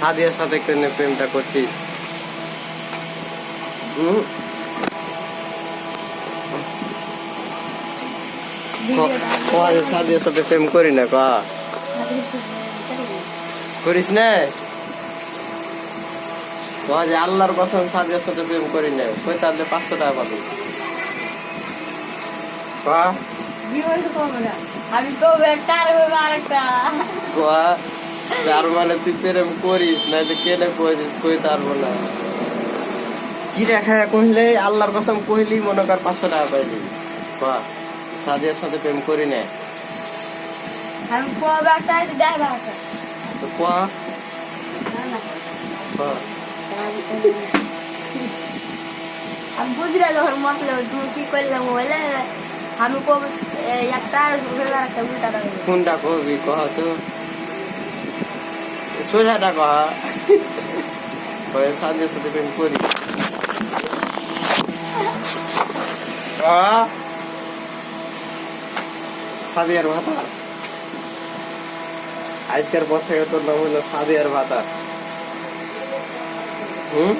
সাদিয়ার সাথে কেন প্রেমটা করছিস? সাদিয়ার সাথে প্রেম করি না কা? করিস না? যে আল্লাহর কসম সাদিয়ার সাথে প্রেম করি না। কই তাহলে পাঁচশো টাকা পাবি? কা? আমি তো বেকার হয়ে আরেকটা যার মানে তুই প্রেম করিস না যে কেনে কইছিস কই তারবো না কি দেখা কহিলে আল্লাহর কসম কইলি মনে কর পাঁচশো টাকা পাইলি। বা সাদিয়ার সাথে প্রেম করি না। আমি কবে একটা দেখ তো কয়া। আমি বুঝি না যখন তুমি কি করলে মোবাইলে আমি কবে একটা উল্টা কোনটা কহ তো। কহ সাদিয়ার সাথে প্রেম করি। সাদিয়ার ভাতা? আজকের পর থেকে তোর নাম হলো সাদিয়ার ভাতা। হুম?